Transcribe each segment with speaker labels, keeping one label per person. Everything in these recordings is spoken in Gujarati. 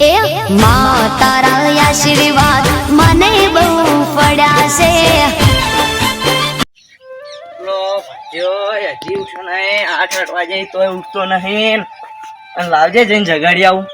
Speaker 1: એ મા તારા આશીર્વાદ મને બહુ પડ્યા છે.
Speaker 2: હજી ઉઠ્યો નહીં, આઠ આઠ વાગે તોય ઉઠતો નહીં. લાવજે જઈને જગાડી આવું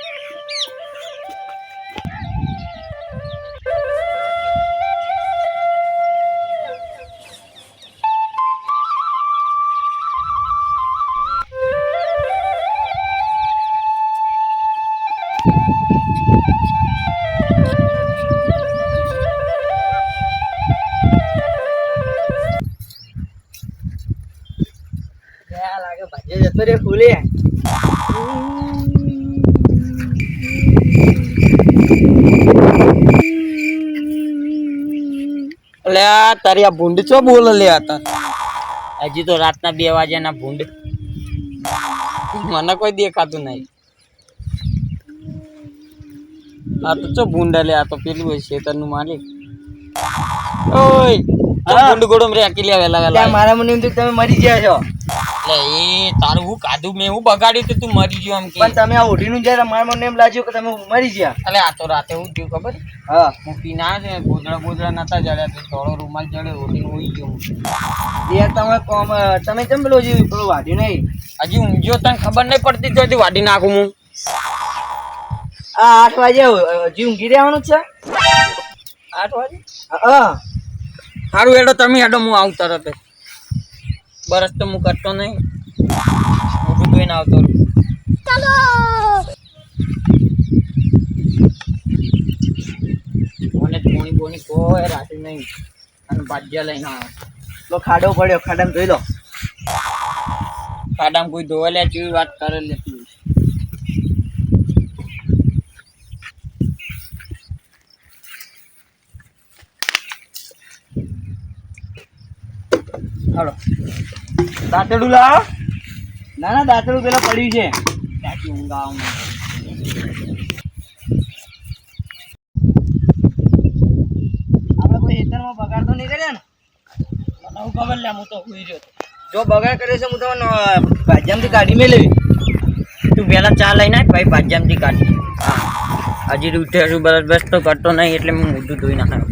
Speaker 2: જતો રે
Speaker 3: એટલે આ તારી આ ભૂંડ ચો બોલ લે હજી તો રાતના બે વાગ્યાના ભૂંડ. મને કોઈ દેખાતું નહીં. આ તો ચો ભૂંડા લે આ તો પેલું હોય શેતરનું માલિક. ઓય
Speaker 2: હા.
Speaker 3: ભૂંડ ગોડમ રે આકી લે વેલા વેલા.
Speaker 2: મારા મને એમ થયું તમે મરી ગયા છો.
Speaker 3: એટલે એ તારું હું કાધું મેં હું બગાડ્યું તો તું મરી ગયો આમ કે.
Speaker 2: પણ તમે આ ઓઢીનું જ્યારે મારા મને એમ લાગ્યું કે તમે મરી ગયા.
Speaker 3: એટલે આ તો રાતે હું થયું ખબર?
Speaker 2: હા.
Speaker 3: હું પીના છે ગોદડા ગોદડા નતા જડ્યા તો થોડો રૂમાલ જડ્યો ઓઢીને ઉઈ ગયો.
Speaker 2: યાર તમે કોમ તમે કેમ પેલો જે પેલું વાઢ્યું નહીં?
Speaker 3: હજી ઊંઘ્યો તને ખબર નહીં પડતી તો વાઢી વાડી નાખું હું.
Speaker 2: આ આઠ વાગે હજી ઊંઘી રહેવાનું છે.
Speaker 3: આઠ વાગે?
Speaker 2: હા
Speaker 3: સારું એડો તમે હેડો હું આવું તરત બરસ તો હું કરતો નહીં. મોટું ધોઈને આવતો રહું. મને પોણી બોણી કોઈ રાતે નહીં. અને ભાજ્યા લઈને આવે.
Speaker 2: તો ખાડો પડ્યો ખાડામાં જોઈ લો.
Speaker 3: ખાડામાં કોઈ ધોવા લે જેવી વાત કરે લે
Speaker 2: હાલો. દાંતડું લાવો. ના ના, દાંતડું પેલા પડ્યું છે.
Speaker 3: ત્યાંથી ઊંઘ આવું
Speaker 2: આપણે કોઈ હેતરમાં બગાડ તો નહીં કર્યા ને?
Speaker 3: તો
Speaker 2: જો બગાડ કર્યો છે, હું તમને ભાજ્યામથી કાઢી મેળવી
Speaker 3: તું પહેલા ચા લઈને આય, ભાઈ ભાજ્યામથી કાઢી. હા. હજી ઉઠે છું, બસ તો કરતો નહીં, એટલે હું ઊંધું ધોઈ નાખાય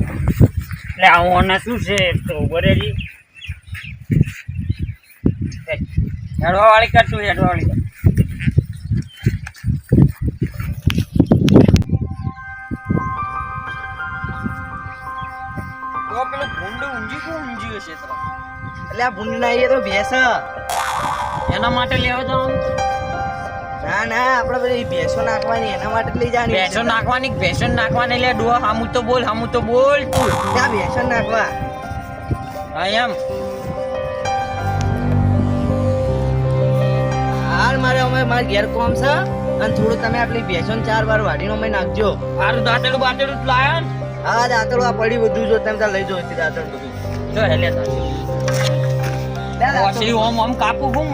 Speaker 3: એટલે આવું શું છે? તો બરેલી હેડવા વાળી કર તું હેડવા વાળી કર. તો પેલું ભૂંડું હશે તો?
Speaker 2: એટલે આ ભૂંડ ના તો ભેંસ
Speaker 3: એના માટે લેવા જવાનું?
Speaker 2: ના ના આપણે બધી ભેંસો નાખવાની એના માટે લઈ જવાની.
Speaker 3: ભેંસો નાખવાની ભેંસો નાખવાની લે ડુઆ હામું તો બોલ હામું તો બોલ તું.
Speaker 2: ત્યાં ભેંસો નાખવા?
Speaker 3: હા એમ.
Speaker 2: હાલ મારે અમે મારે ઘેર કોમ છે. અને થોડું તમે આપણી ભેસન ચાર વાર વાઢીનો અમે નાખજો.
Speaker 3: મારું દાંતેડું બાતેડું લાયા
Speaker 2: હા દાંતડું આ પડી બધું જો તમે લઈ જો હતી દાંતણ બધું.
Speaker 3: જો હેલે તારી ઓમ ઓમ કાપું હું?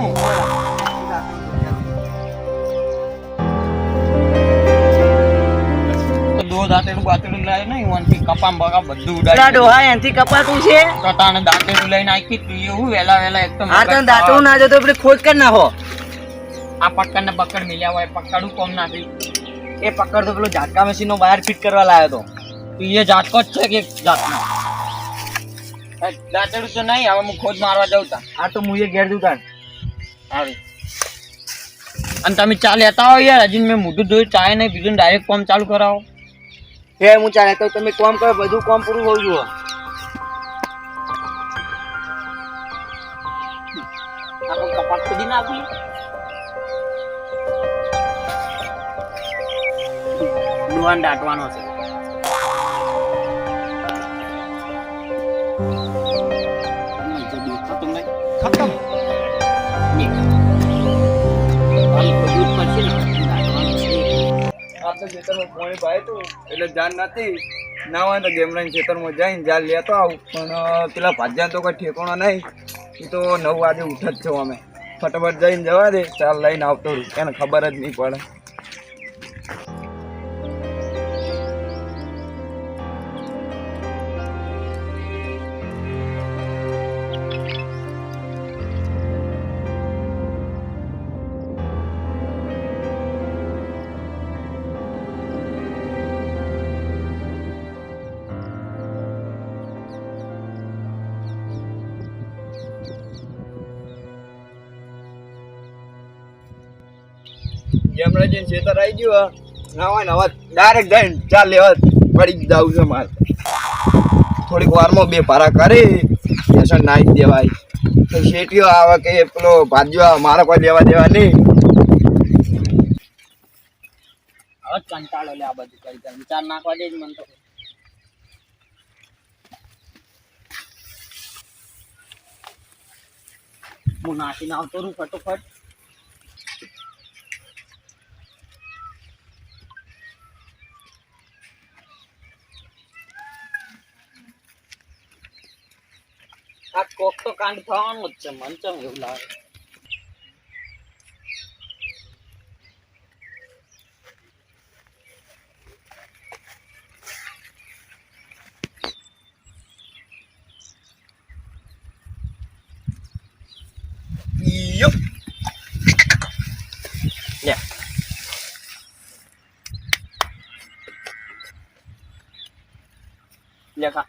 Speaker 3: હું દાંતેડું બાતેડું લાય નહીં ઓનથી કપામ બગા બધું
Speaker 2: પેલા ડોહા એનથી કપાતું છે.
Speaker 3: તો દાંતેડું લઈને આખી તું એવું વેલા વેલા એક તો
Speaker 2: હા તો દાંતડું ના જો તો આપણે ખોજ કરી નાખો.
Speaker 3: આ પક્કડ ને પકડ મિલ્યા હોય પકડું કોમ નાખી
Speaker 2: એ પકડ તો પેલો ઝાટકા મશીન નો બહાર ફિટ કરવા લાવ્યો તો.
Speaker 3: એ ઝાટકો જ છે કે જાતનો દાંતડું તો નહીં હવે હું ખોદ મારવા જાઉં તા
Speaker 2: આ તો હું એ ઘેર દુકાન
Speaker 3: આવી અને તમે ચા લેતા હો યાર હજી મેં મોઢું જોયું ચાય નહીં બીજું ડાયરેક્ટ કોમ ચાલુ કરાવો.
Speaker 2: હે હું ચાલે તો તમે કોમ કરો બધું કોમ પૂરું હોવું જોઈએ
Speaker 3: આપણે કપાટ ખોદી નાખી. દુવાન દાટવાનો છે. ખતમ
Speaker 4: આ તો ખેતરમાં પાણી પાય હતું એટલે જાન નથી. ના હોય તો ગેમરાની ખેતરમાં જઈને જાલ લેતો આવું. પણ પેલા ભાજ્યા તો કોઈ ઠેકોણો નહીં. એ તો નવ વાગે ઉઠ જ છો અમે. ફટાફટ જઈને જવા દે ચાલ લઈને આવતો એને ખબર જ નહીં પડે. ગેમડા જઈને ખેતર આવી ગયું ના હોય ને, હવે ડાયરેક્ટ જઈને ચાલ લેવા પડી જવું છે મારે. થોડીક વારમાં બે પારા કરી વ્યસન નાખી દેવાય. તો શેટીઓ આવે કે પેલો ભાજ્યો આવે, મારે કોઈ લેવા દેવા નહીં.
Speaker 3: હવે કંટાળો લે આ બધું કરી કરી ચાર નાખવા દે મને તો. હું નાખીને આવતો રહું ફટોફટ. આ કોક તો કાંડ થવાનું જ છે મન ચમ એવું લાગે
Speaker 4: યો
Speaker 3: લે લે ખા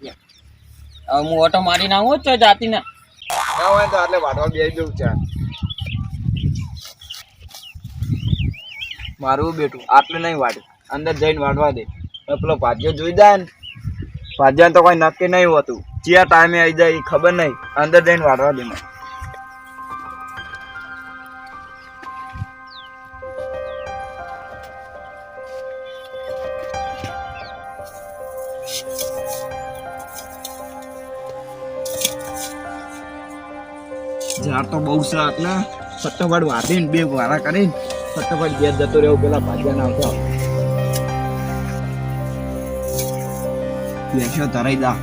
Speaker 3: લે હવે હું ઓટો મારીને આવું તો જાતી ને
Speaker 4: ના હોય જવું છે. મારું બેટું, આટલું નહીં વાટે. અંદર જઈને વાટવા દે. પેલો ભાજ્યો જોઈ જાય ને. ભાજ્યાને તો કોઈ નક્કી નહીં હોતું. જ્યાં ટાઈમે આવી જાય એ ખબર નહીં. અંદર જઈને વાટવા દે મને. ઝાડ તો બહુ છે એટલે ફટાફટ વાટીને બે વારા કરીને ફટાફટ ઘેર જતો રહ્યો પેલા ભાજ્યા ના આવતા બેસ્યો તરાઈ દા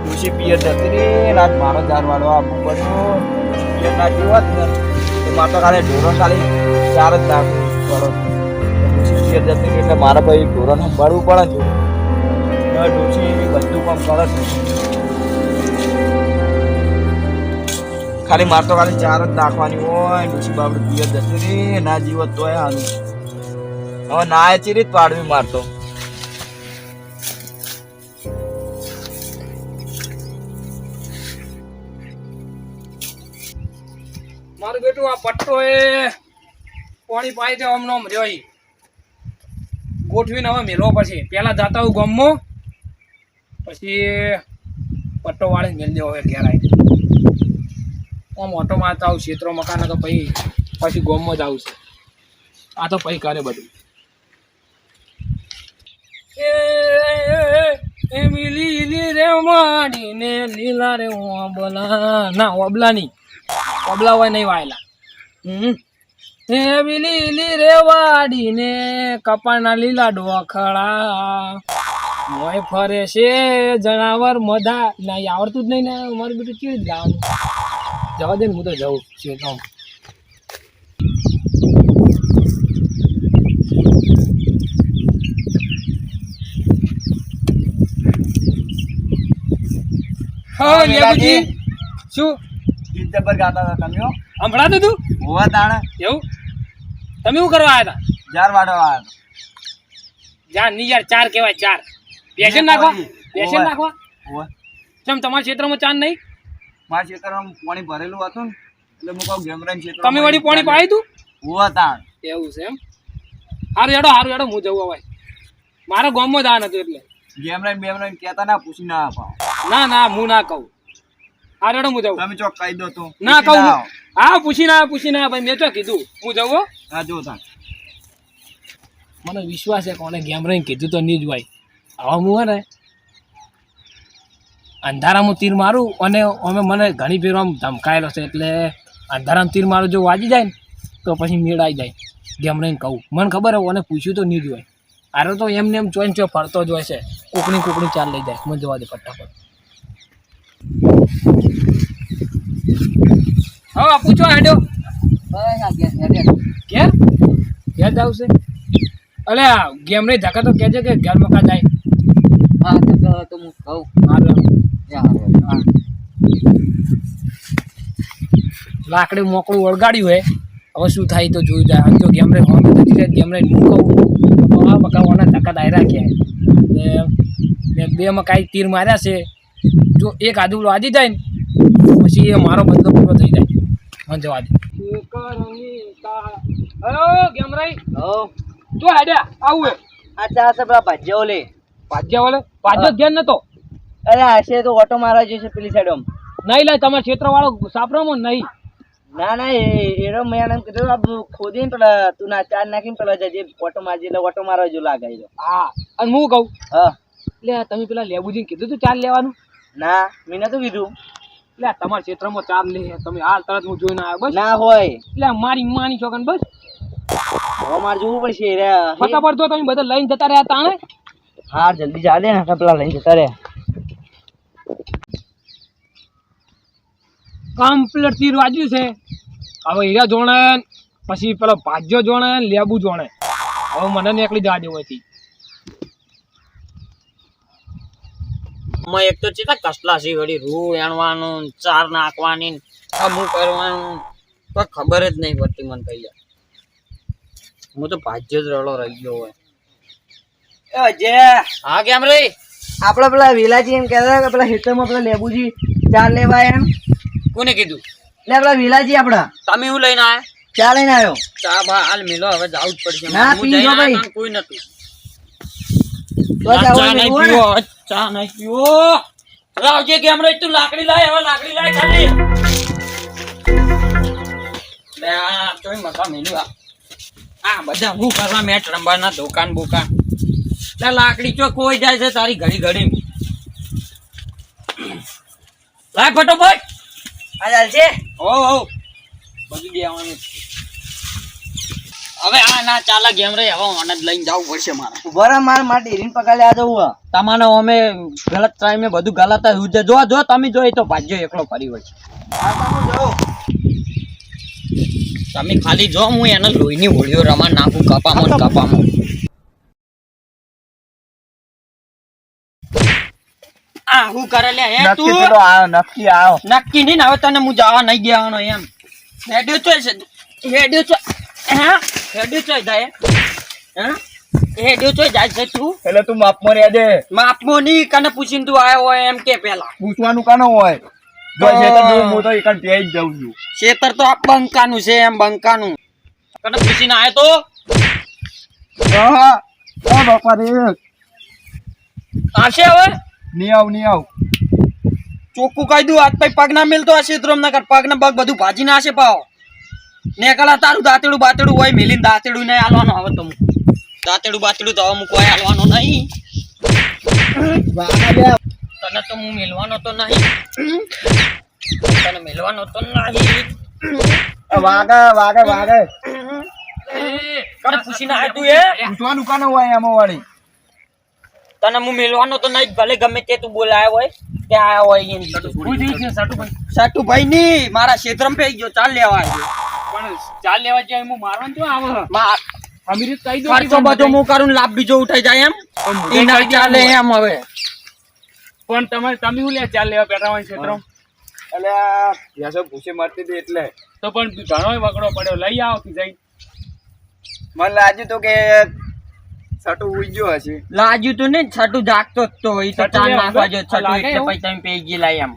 Speaker 4: ખુશી પિયર જતી રે રાત મારો ચાર વાળો આપવું પડ્યો પિયર ના જીવત ને તો તો ખાલી ઢોરણ ખાલી ચાર જ નાખવું પડો ખુશી જતી રહી એટલે મારા ભાઈ ઢોરણ સંભાળવું પડે છે. હવે ડોશી બધું કામ કરે છે. ખાલી મારતો ખાલી ચાર જ નાખવાની હોય. ડોશી બાપડે પિયર જતી રે ના જીવત તો હાલું હવે ના એ ચીરી જ પાડવી મારતો
Speaker 5: મારું બેટું આ પટ્ટો એ પાણી પાઈ દે આમ રહ્યો ગોઠવીને હવે મેળવો પછી પહેલાં જતા હું ગામમાં પછી પટ્ટો વાળીને મેળ હવે ઘેર આવી આમ ઓટો મારતા આવું ક્ષેત્રો મકાન તો પછી પછી ગામમાં જ આવું છે આ તો પછી કરે બધું એ મિલી રે માડીને લીલા રે ઓબલા ના ઓબલા નહીં ઓબલા હોય નહીં વાયેલા. હમ. હે બીલી લીલી રે વાડીને કપાળના લીલા ડોખડા મોય ફરે છે જણાવર મધા. ના આવડતું જ નહીં ને, મારું બેટું કેવી જ ગાવાનું જવા દે ને, હું તો જઉં છે તો હા લેબુજી શું?
Speaker 4: ગીત જબર ગાતા હતા તમે.
Speaker 5: સંભળાતું તું?
Speaker 4: હોવા તાણે.
Speaker 5: એવું? તમે શું કરવા આવ્યા હતા?
Speaker 4: જાર વાડવા આવ્યા
Speaker 5: ચારની યાર ચાર કહેવાય ચાર. પેશન નાખવા? પેશન નાખવા? કેમ તમારા ક્ષેત્રમાં ચાર નહીં?
Speaker 4: મારા ક્ષેત્રમાં પાણી ભરેલું હતું ને એટલે હું કહું ગેમરાન ક્ષેત્ર
Speaker 5: તમે વળી પાણી પાયું તું?
Speaker 4: હોવા તાણ.
Speaker 5: એવું છે એમ? હારું હેડો હારું હેડો હું જવું હવે. મારા ગામમાં જ આ નતું એટલે.
Speaker 4: ગેમરાન બેમરાન કહેતા ના પૂછી ના આપા
Speaker 5: ના ના હું ના કહું. હારું હેડો હું જવું
Speaker 4: તમે ચોક કહી દો તો.
Speaker 5: ના કહું હા. પૂછી ના પૂછી ના ભાઈ મેં તો કીધું. હું જવું હા.
Speaker 4: જો તા
Speaker 5: મને વિશ્વાસ છે કોને ગેમ રહીને કીધું તો નહીં જ હોય હવે હું હે ને. અંધારામાં તીર મારું અને અમે મને ઘણી ફેર આમ ધમકાયેલો છે એટલે અંધારામાં તીર મારું જો વાજી જાય ને તો પછી મેળ આવી જાય. ગેમ રહીને કહું. મને ખબર હોય અને પૂછ્યું તો નહીં જ હોય. આરો તો એમને એમ ચોઈને ચો ફરતો જ હોય છે. કોકની કોકડી ચાલ લઈ જાય. મને જવા દે ફટાફટ. હા પૂછો હેડો. ઘેર ઘેર જ આવશે? અલે ગેમ રે ધક્કા તો કહેજે કે ઘેર મકા જાય?
Speaker 3: હા તો તો હું કહું.
Speaker 5: મારે લાકડી મોકળું વળગાડ્યું હોય હવે શું થાય તો જોયું જાય આમ તો ગેમ રે હોમ જાય ગેમ રે હું કહું તો આ મકાવાના ધક્કા દાયરા ને મેં બે મકાઈ તીર માર્યા છે. જો એક આદુ વાજી જાય ને પછી એ મારો બદલો પૂરો થઈ જાય. મને જવા દે હલો ગેમરાઈ
Speaker 2: હો
Speaker 5: જો હેડ્યા? આવું
Speaker 2: આ ચા છે પેલા ઓલે લે.
Speaker 5: ઓલે જ ધ્યાન નતો?
Speaker 2: અરે હશે તો ઓટો મારવા જશે પેલી સાઈડ આમ
Speaker 5: નહીં લે તમારા ક્ષેત્ર વાળો સાપરામો નહીં.
Speaker 2: ના ના એનો મેં એમ કીધું આ ખોદીને પેલા તું ના ચાર નાખીને પેલા જજે ઓટો મારજે એટલે ઓટો મારવા જો લાગે
Speaker 5: હા અને હું કહું
Speaker 2: હા.
Speaker 5: એટલે તમે પેલા લેબુજીને કીધું તું ચાર લેવાનું?
Speaker 2: ના મેં નતું કીધું.
Speaker 5: એટલે તમારા ક્ષેત્રમાં ચાર લે તમે હાલ તરત હું જોઈને આવ્યો બસ.
Speaker 2: ના હોય.
Speaker 5: એટલે મારી માની છોકન બસ.
Speaker 2: હવે મારે જોવું પડશે રે.
Speaker 5: ફટાફટ જો તમે બધા લઈને જતા રહ્યા તાણે.
Speaker 2: હા જલ્દી જા દે ને પેલા લઈને જતા રહ્યા.
Speaker 5: કમ્પ્લીટ તીર વાજ્યું છે. હવે હીરા જોણે પછી પેલો ભાજ્યો જોણે લેબુ જોણે. હવે મને એકલી જવા દેવું હતી
Speaker 3: માં એક તો ચેતા કસલા સી વળી રૂ એણવાનું ચાર નાખવાની અમુક કરવાનું તો ખબર જ નહીં પડતી મને કઈ હું તો ભાજ્ય જ રડો રહી ગયો હોય.
Speaker 2: એ
Speaker 3: હા કેમ રે?
Speaker 2: આપડે પેલા વિલાજી એમ કહેતા હતા કે પેલા હેતરમાં પેલા લેબુજી ચાર લેવા એમ.
Speaker 3: કોને કીધું?
Speaker 2: એટલે પેલા વિલાજી આપડા
Speaker 3: તમે હું લઈને આવ્યા
Speaker 2: ચા લઈને આવ્યો.
Speaker 3: ચા બા હાલ મિલો હવે જાવું જ પડશે.
Speaker 2: ના, પીજો ભાઈ.
Speaker 3: કોઈ નતું.
Speaker 2: તો ચા
Speaker 3: ચા નહીં
Speaker 2: પીવો ને?
Speaker 3: પીવો હવે ચા નહીં પીવો. રાવજે કેમ રે તું લાકડી લાય હવે લાકડી લાય ખાલી. લે આ તોય મકા મેલ્યું આ. આ બધા હું કરવા મેચ રમવાના દુકાન બુકાન. લાકડી ચો કોઈ જાય છે તારી ઘડી ઘડી લાય ફટોફટ.
Speaker 2: આ ચાલશે?
Speaker 3: ઓ ઓ બધું દેવાનું. હવે આ ના ચાલે ગેમ રે હવે મને લઈને જવું પડશે મારે.
Speaker 2: બરા માર માર ડેરીને પગાર આ જવું
Speaker 3: તમાને અમે ગલત ટાઈમે બધું ગલત હું જો જો તમે જોઈ તો ભાજ્યો એકલો ફરી હોય. તમે ખાલી જો હું એને લોહીની હોળીઓ રમા નાખું કપામાં કપામાં. આ હું કરે લે હે તું?
Speaker 4: નક્કી આવ.
Speaker 3: નક્કી નહીં ને હવે તને હું જવા નહીં દેવાનો એમ. હેડ્યો છે. હેડ્યો ચોય. હે? હેડ્યો ચોય જાય. હે? હેડ્યો ચોય જાય છે તું.
Speaker 4: એટલે તું માપમાં રહેજે
Speaker 3: માપમો ની કને પૂછીને તું આવ્યો હોય એમ કે પેલા.
Speaker 4: પૂછવાનું કાનો હોય? જો છે તો જો હું તો એકન પેઈ જ જાઉં છું.
Speaker 3: શેતર તો આ બંકાનું છે એમ બંકાનું. કને પૂછીને આવ્યો તો?
Speaker 4: હા હા બાપા રે.
Speaker 3: આવશે હવે?
Speaker 4: નહીં આવ નહીં આવ.
Speaker 3: ચોખ્ખું કહી દઉં આજ પગ પગ ના મેલતો હશે તો ના કર પગ ને પગ બધું ભાજી નાશે પાવ ને કલા તારું દાંતેડું બાતેડું હોય મેલીને દાંતેડું નહીં હાલવાનું હવે તો. દાંતેડું બાતેડું તો હવે કોઈ હાલવાનું નહીં. તને તો હું મેલવાનો તો નહીં. તને મેલવાનો તો નહીં.
Speaker 4: વાગે વાગે વાગે.
Speaker 3: કને પૂછીને આવ્યો તું એ.
Speaker 4: પૂછવાનું કાનો હોય એમાં વાળી
Speaker 3: તને હું મેલવાનો તો નહીં ભલે ગમે તે તું બોલાયો હોય ત્યાં આયો હોય અહીંયા સાટુભાઈ. ની મારા ક્ષેત્રમાં પઈ ગયો ચાલ લેવા આવ્યો.
Speaker 5: ચાલ લેવા જાય હું મારવાનું તો આવે. અમીર કહી દો
Speaker 3: ખર્ચો બધો હું કરું લાભ બીજો ઉઠાઈ જાય એમ.
Speaker 5: પણ
Speaker 3: ચાલે એમ હવે.
Speaker 5: પણ તમે તમે શું લે ચાલ લેવા બેઠા હોય ક્ષેત્ર
Speaker 4: એટલે? ભેંસો ભૂસે મારતી હતી એટલે.
Speaker 5: તો પણ ઘણો વગડો પડ્યો. લઈ આવો કે જઈ.
Speaker 4: મને લાગ્યું તો કે છટુ ઉજ્યો ગયો હશે.
Speaker 3: લાજ્યું તું ને છઠ્ઠું જાગતો જ તો. એ તો ચાલ નાખવા જો
Speaker 5: લાગે
Speaker 3: એટલે તમે પેઈ ગયેલા એમ.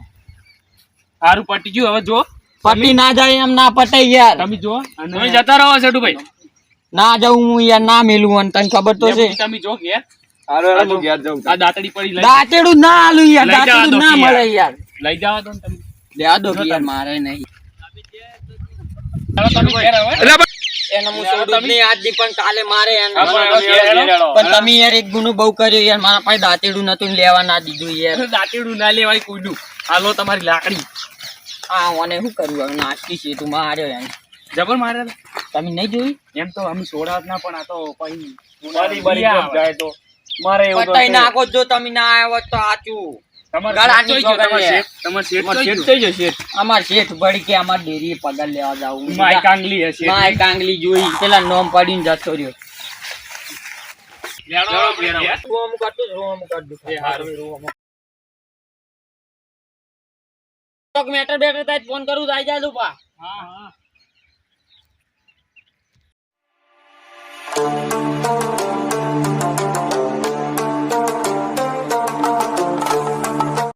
Speaker 5: સારું પટી ગયું હવે જો.
Speaker 3: પટી ના જાય એમ ના પટે યાર.
Speaker 5: તમે જો તમે જતા રહો સેઠુભાઈ
Speaker 3: ના જાઉં હું યાર ના મેલું અને તને ખબર તો છે.
Speaker 5: તમે જો કે દાંતડી પડી લઈ
Speaker 3: દાંતેડું ના આલું યાર દાંતેડું ના મળે
Speaker 5: યાર. લઈ જવા દો તમે.
Speaker 3: લેવા દો કે યાર મારે નહીં.
Speaker 5: હવે તમે ઘેર હવે
Speaker 3: એને હું છોડું જ નહીં આજથી પણ કાલે મારે એને
Speaker 5: હા, પણ હવે ઘેર હેડો.
Speaker 3: પણ તમે યાર એક ગુનું બહુ કર્યું યાર મારા પાસે દાંતેડું નતું લેવા ના દીધું યાર.
Speaker 5: દાંતેડું ના લેવાય કોઈનું હાલો તમારી લાકડી.
Speaker 3: મને શું કર્યું હવે નાખી છે તું માર્યો એમ.
Speaker 5: જબર મારે?
Speaker 3: તમે નહીં જોઈ
Speaker 5: એમ તો અમે સોડા ના પણ આ તો પછી
Speaker 4: બારી બરી જાય તો. મારે એવું
Speaker 3: પટાઈ નાખો જો તમે ના આવ્યો તો આચું
Speaker 5: શેઠ
Speaker 3: અમાર ભળી કે અમાર ડેરી પગાર લેવા જાવું
Speaker 5: માય કાંગલી હશે.
Speaker 3: માય કાંગલી જોઈ પેલા નોમ પડીને જતો રહ્યો.
Speaker 5: લેડો, લેડો.
Speaker 3: રોમ કાઢતું રોમ કાઢતું.
Speaker 5: એ હારું.
Speaker 3: તો મેટર બેટર થાય ફોન કરું તો આવી જાય
Speaker 5: લુપા. હા હા.